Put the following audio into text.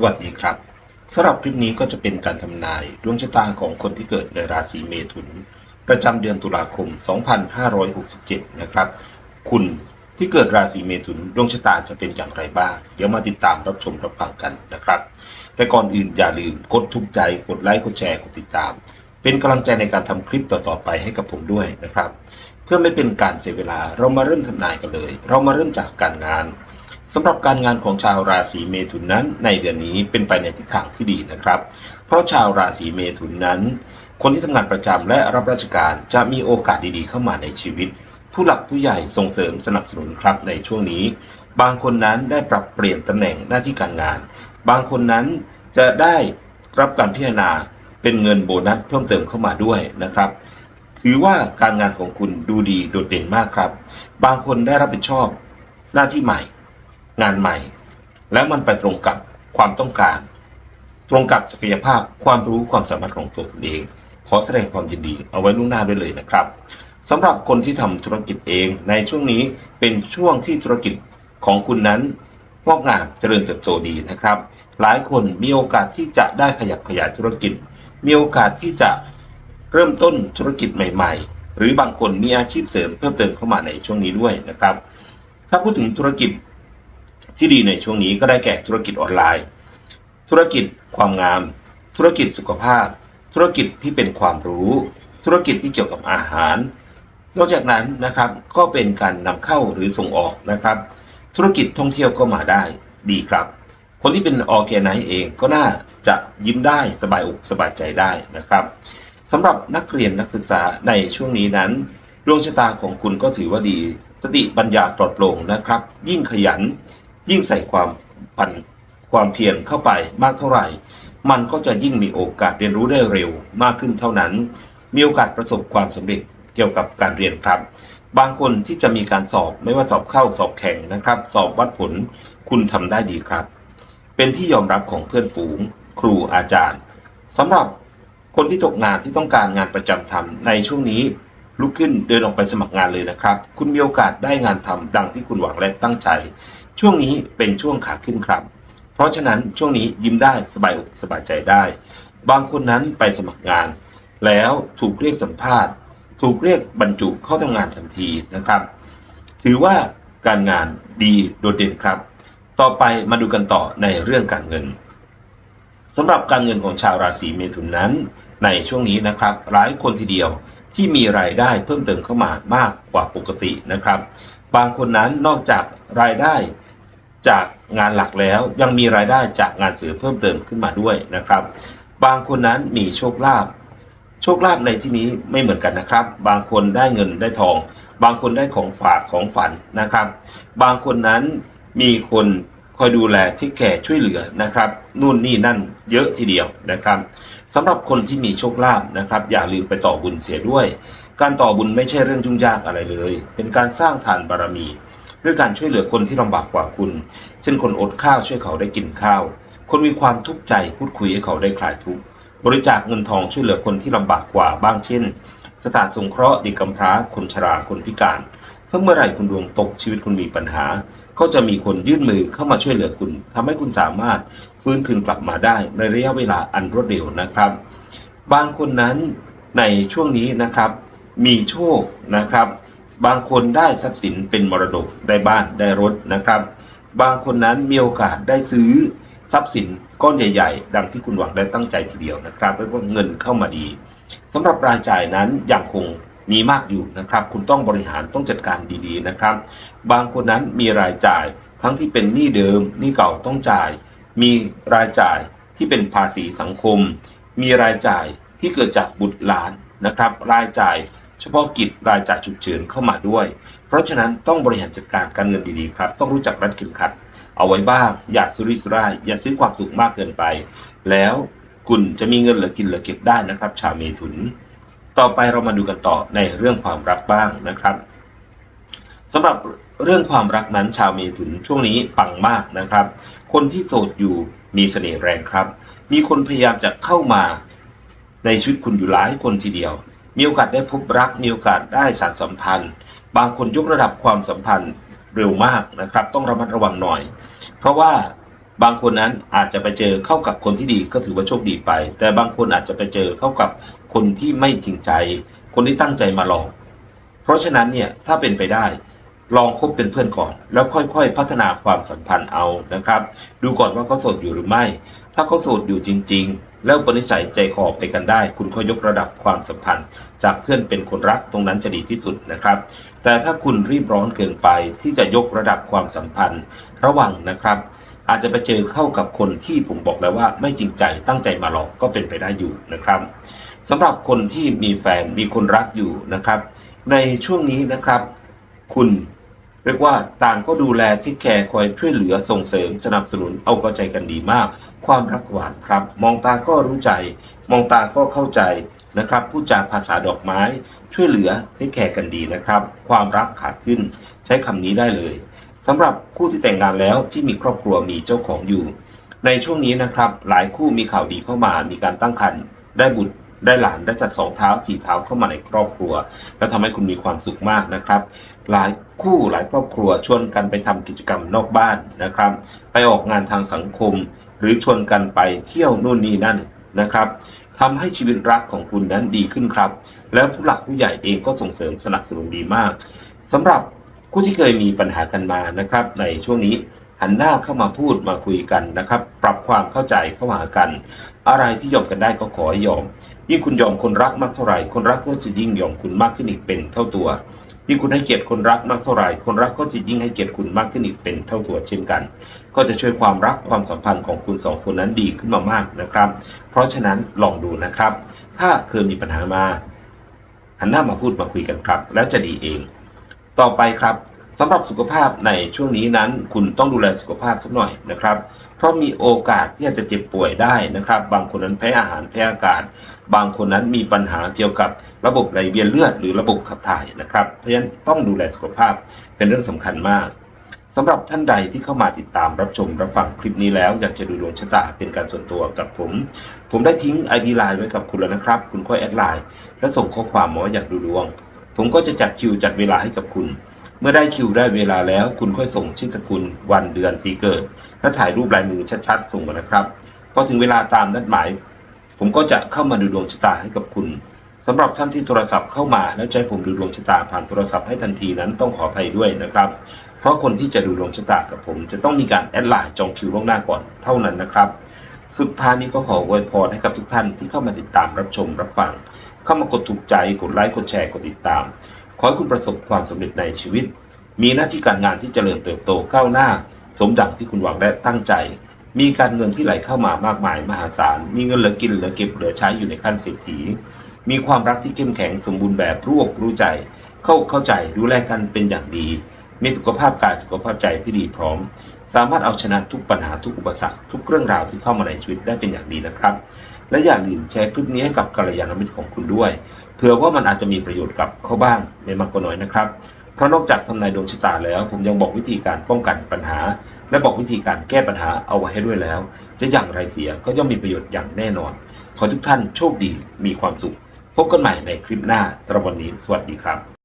สวัสดีครับสำหรับคลิปนี้ก็จะเป็นการทำนายดวงชะตาของคนที่เกิดในราศีเมถุน ประจำเดือนตุลาคม 2567 นะครับ คุณที่เกิดราศีเมถุนดวงชะตาจะเป็นอย่างไรบ้าง เดี๋ยวมาติดตามรับชมรับฟังกันนะครับ แต่ก่อนอื่นอย่าลืมกดถูกใจกดไลค์กดแชร์กดติดตาม เป็นกำลังใจในการทำคลิปต่อๆไปให้กับผมด้วยนะครับ เพื่อไม่เป็นการเสียเวลาเรามาเริ่มทำนายกันเลย เรามาเริ่มจากการงาน สำหรับการงานของชาวราศีเมถุนนั้น ในเดือนนี้เป็นไปในทิศทางที่ดีนะครับ เพราะชาวราศีเมถุนนั้น คนที่ทำงานประจำและรับราชการจะมีโอกาสดีๆเข้ามาในชีวิต ผู้หลักผู้ใหญ่ส่งเสริมสนับสนุนครับในช่วงนี้ บางคนนั้นได้ปรับเปลี่ยนตำแหน่งหน้าที่การงาน บางคนนั้นจะได้รับการพิจารณาเป็นเงินโบนัสเพิ่มเติมเข้ามาด้วยนะครับถือว่าการงานของคุณดูดีโดดเด่นมากครับ บางคนได้รับผิดชอบหน้าที่ใหม่ งานใหม่ และมันไปตรงกับความต้องการ ตรงกับศักยภาพความรู้ความสามารถของตัวคุณเอง ขอแสดงความยินดีเอาไว้ล่วงหน้าด้วยเลยนะครับสำหรับคนที่ทำธุรกิจเองในช่วงนี้เป็นช่วงที่ธุรกิจของคุณนั้นงอกงามเจริญเติบโตดีนะครับ หลายคนมีโอกาสที่จะได้ขยับขยายธุรกิจ มีโอกาสที่จะเริ่มต้นธุรกิจใหม่ ๆ หรือบางคนมีอาชีพเสริมเพิ่มเติมเข้ามาในช่วงนี้ด้วยนะครับ ถ้าพูดถึงธุรกิจ ที่ดีในช่วงนี้ก็ได้แก่ธุรกิจออนไลน์ ธุรกิจความงาม ธุรกิจสุขภาพ ธุรกิจที่เป็นความรู้ ธุรกิจที่เกี่ยวกับอาหาร นอกจากนั้นนะครับก็เป็นการนำเข้าหรือส่งออกนะครับ ธุรกิจท่องเที่ยวก็มาได้ดีครับ คนที่เป็นออแกไนซ์เองก็น่าจะยิ้มได้สบายอกสบายใจได้นะครับสำหรับนักเรียนนักศึกษาในช่วงนี้นั้นดวงชะตาของคุณก็ถือว่าดี สติปัญญาปลอดโปร่งนะครับ ยิ่งขยัน ยิ่งใส่ความพันความเพียรเข้าไปมากเท่าไหร่ มันก็จะยิ่งมีโอกาสเรียนรู้ได้เร็วมากขึ้นเท่านั้น มีโอกาสประสบความสำเร็จเกี่ยวกับการเรียนครับ บางคนที่จะมีการสอบไม่ว่าสอบเข้าสอบแข่งนะครับ สอบวัดผลคุณทำได้ดีครับ เป็นที่ยอมรับของเพื่อนฝูง ครูอาจารย์สำหรับคนที่ตกงานที่ต้องการงานประจำทำในช่วงนี้ ลุกขึ้นเดินออกไปสมัครงานเลยนะครับ คุณมีโอกาสได้งานทำดังที่คุณหวังและตั้งใจ ช่วงนี้เป็นช่วงขาขึ้นครับ เพราะฉะนั้นช่วงนี้ยิ้มได้สบายอกสบายใจได้ บางคนนั้นไปสมัครงาน แล้วถูกเรียกสัมภาษณ์ ถูกเรียกบรรจุเข้าทำงานทันทีนะครับ ถือว่าการงานดีโดดเด่นครับ ต่อไปมาดูกันต่อในเรื่องการเงินสำหรับการเงินของชาวราศีเมถุนนั้น ในช่วงนี้นะครับหลายคนทีเดียว ที่มีรายได้เพิ่มเติมเข้ามามากกว่าปกตินะครับ บางคนนั้นนอกจากรายได้จากงานหลักแล้วยังมีรายได้จากงานเสริมเพิ่มเติมขึ้นมาด้วยนะครับ บางคนนั้นมีโชคลาภโชคลาภในที่นี้ไม่เหมือนกันนะครับ บางคนได้เงินได้ทอง บางคนได้ของฝากของฝันนะครับ บางคนนั้นมีคน คอยดูแลที่แก่ช่วยเหลือนะครับนู่นนี่นั่นเยอะทีเดียวนะครับสำหรับคนที่มีโชคลาภนะครับ อย่าลืมไปต่อบุญเสียด้วย การต่อบุญไม่ใช่เรื่องยุ่งยากอะไรเลย เป็นการสร้างทานบารมี ด้วยการช่วยเหลือคนที่ลำบากกว่าคุณ เช่นคนอดข้าวช่วยเขาได้กินข้าว คนมีความทุกข์ใจพูดคุยให้เขาได้คลายทุกข์บริจาคเงินทองช่วยเหลือคนที่ลำบากกว่าบ้างเช่น สถานสงเคราะห์เด็กกำพร้าคนชราคนพิการ ถ้าเมื่อไหร่คุณดวงตกชีวิตคุณมีปัญหา ก็จะมีคนยื่นมือเข้ามาช่วยเหลือคุณทำให้คุณสามารถฟื้นคืนกลับมาได้ในระยะเวลาอันรวดเร็วนะครับ บางคนนั้นในช่วงนี้นะครับมีโชคนะครับ บางคนได้ทรัพย์สินเป็นมรดกได้บ้านได้รถนะครับ บางคนนั้นมีโอกาสได้ซื้อทรัพย์สินก้อนใหญ่ ๆ ดังที่คุณหวังได้ตั้งใจทีเดียวนะครับแล้วก็เงินเข้ามาดีสำหรับรายจ่ายนั้นยังคง มีมากอยู่นะครับ คุณต้องบริหารต้องจัดการดีๆนะครับ บางคนนั้นมีรายจ่าย ทั้งที่เป็นหนี้เดิมหนี้เก่าต้องจ่าย มีรายจ่ายที่เป็นภาษีสังคม มีรายจ่ายที่เกิดจากบุตรหลานนะครับ รายจ่ายเฉพาะกิจรายจ่ายฉุกเฉินเข้ามาด้วย เพราะฉะนั้นต้องบริหารจัดการการเงินดีๆครับ ต้องรู้จักรัดเข็มขัด เอาไว้บ้าง อย่าสุริสุร่ายอย่าซื้อความสุขมากเกินไป แล้วคุณจะมีเงินเหลือกินเหลือเก็บได้นะครับ ชาวเมถุน ต่อไปเรามาดูกันต่อในเรื่องความรักบ้างนะครับสำหรับเรื่องความรักนั้นชาวเมถุนช่วงนี้ปังมากนะครับ คนที่โสดอยู่มีเสน่ห์แรงครับ มีคนพยายามจะเข้ามาในชีวิตคุณอยู่หลายคนทีเดียว มีโอกาสได้พบรัก มีโอกาสได้สานสัมพันธ์ บางคนยกระดับความสัมพันธ์เร็วมากนะครับ ต้องระมัดระวังหน่อย เพราะว่า บางคนนั้นอาจจะไปเจอเข้ากับคนที่ดีก็ถือว่าโชคดีไป แต่บางคนอาจจะไปเจอเข้ากับคนที่ไม่จริงใจ คนที่ตั้งใจมาหลอกเพราะฉะนั้นเนี่ยถ้าเป็นไปได้ลองคบเป็นเพื่อนก่อน แล้วค่อยๆ พัฒนาความสัมพันธ์เอานะครับ ดูก่อนว่าเขาโสดอยู่หรือไม่ ถ้าเขาโสดอยู่จริง ๆ แล้วปณิสัยใจคอไปกันได้ คุณค่อยยกระดับความสัมพันธ์ จากเพื่อนเป็นคนรักตรงนั้นจะดีที่สุดนะครับ แต่ถ้าคุณรีบร้อนเกินไปที่จะยกระดับความสัมพันธ์ระวังนะครับ อาจจะไปเจอเข้ากับคนที่ผมบอกแล้วว่าไม่จริงใจตั้งใจมาหลอกก็เป็นไปได้อยู่นะครับสำหรับคนที่มีแฟนมีคนรักอยู่นะครับ ในช่วงนี้นะครับ คุณเรียกว่าต่างก็ดูแลที่แคร์คอยช่วยเหลือส่งเสริมสนับสนุนเอาเข้าใจกันดีมาก ความรักหวานครับ มองตาก็รู้ใจ มองตาก็เข้าใจนะครับพูดจาภาษาดอกไม้ช่วยเหลือที่แคร์กันดีนะครับ ความรักขาขึ้น ใช้คำนี้ได้เลย สำหรับคู่ที่แต่งงานแล้วที่มีครอบครัวมีเจ้าของอยู่ ในช่วงนี้นะครับ หลายคู่มีข่าวดีเข้ามา มีการตั้งครรภ์ได้บุตรได้หลานได้จัดสองเท้าสี่เท้าเข้ามาในครอบครัว แล้วทำให้คุณมีความสุขมากนะครับ หลายคู่หลายครอบครัวชวนกันไปทำกิจกรรมนอกบ้านนะครับ ไปออกงานทางสังคม หรือชวนกันไปเที่ยวนู่นนี่นั่นนะครับทำให้ชีวิตรักของคุณนั้นดีขึ้นครับ แล้วผู้หลักผู้ใหญ่เองก็ส่งเสริมสนับสนุนดีมากสำหรับ ผู้ที่เคยมีปัญหากันมานะครับ ในช่วงนี้หันหน้าเข้ามาพูดมาคุยกันนะครับ ปรับความเข้าใจเข้าหากัน อะไรที่ยอมกันได้ก็ขอให้ยอม ยิ่งคุณยอมคนรักมากเท่าไหร่ คนรักก็จะยิ่งยอมคุณมากขึ้นอีกเป็นเท่าตัวยิ่งคุณให้เกียรติคนรักมากเท่าไหร่ คนรักก็จะยิ่งให้เกียรติคุณมากขึ้นอีกเป็นเท่าตัวเช่นกัน ก็จะช่วยความรักความสัมพันธ์ของคุณสองคนนั้นดีขึ้นมามากนะครับ เพราะฉะนั้นลองดูนะครับ ถ้าเคยมีปัญหามาหันหน้ามาพูดมาคุยกันครับ แล้วจะดีเอง ต่อไปครับสำหรับสุขภาพในช่วงนี้นั้น คุณต้องดูแลสุขภาพสักหน่อยนะครับ เพราะมีโอกาสที่จะเจ็บป่วยได้นะครับ บางคนนั้นแพ้อาหารแพ้อากาศ บางคนนั้นมีปัญหาเกี่ยวกับระบบไหลเวียนเลือดหรือระบบขับถ่ายนะครับ เพราะฉะนั้นต้องดูแลสุขภาพเป็นเรื่องสำคัญมากสำหรับท่านใดที่เข้ามาติดตามรับชมรับฟังคลิปนี้แล้วอยากจะดูดวงชะตาเป็นการส่วนตัวกับผม ผมได้ทิ้ง ID ไลน์ไว้กับคุณแล้วนะครับ คุณค่อยแอดไลน์และส่งข้อความหมาว่าอยากดูดวง ผมก็จะจัดคิวจัดเวลาให้กับคุณ เมื่อได้คิวได้เวลาแล้ว คุณค่อยส่งชื่อสกุลวันเดือนปีเกิด และถ่ายรูปลายมือชัดๆ ส่งมานะครับพอถึงเวลาตามนัดหมาย ผมก็จะเข้ามาดูดวงชะตาให้กับคุณสำหรับท่านที่โทรศัพท์เข้ามาแล้วใช้ผมดูดวงชะตาผ่านโทรศัพท์ให้ทันทีนั้นต้องขออภัยด้วยนะครับ เพราะคนที่จะดูดวงชะตากับผม จะต้องมีการแอดไลน์จองคิวล่วงหน้าก่อนเท่านั้นนะครับ สุดท้ายนี้ก็ขออวยพรให้กับทุกท่านที่เข้ามาติดตามรับชมรับฟัง เข้ามากดถูกใจ กดไลค์ กดแชร์ กดติดตาม ขอให้คุณประสบความสำเร็จในชีวิต มีหน้าที่การงานที่เจริญเติบโตก้าวหน้า สมดังที่คุณหวังและตั้งใจ มีการเงินที่ไหลเข้ามามากมายมหาศาล มีเงินเหลือกินเหลือเก็บเหลือใช้อยู่ในขั้นเศรษฐี มีความรักที่เข้มแข็งสมบูรณ์แบบรู้อกรู้ใจ เข้าเข้าใจดูแลกันเป็นอย่างดี มีสุขภาพกายสุขภาพใจที่ดีพร้อม สามารถเอาชนะทุกปัญหาทุกอุปสรรคทุกเรื่องราวที่เข้ามาในชีวิตได้เป็นอย่างดีนะครับ และอย่าลืมแชร์คลิปนี้ให้กับกัลยาณมิตรของคุณด้วยเผื่อว่ามันอาจจะมีประโยชน์กับเขาบ้างไม่มากก็น้อยนะครับเพราะนอกจากทำนายดวงชะตาแล้ว ผมยังบอกวิธีการป้องกันปัญหา และบอกวิธีการแก้ปัญหาเอาไว้ให้ด้วยแล้ว จะอย่างไรเสียก็ย่อมมีประโยชน์อย่างแน่นอน ขอทุกท่านโชคดีมีความสุข พบกันใหม่ในคลิปหน้าสำหรับวันนี้ สวัสดีครับ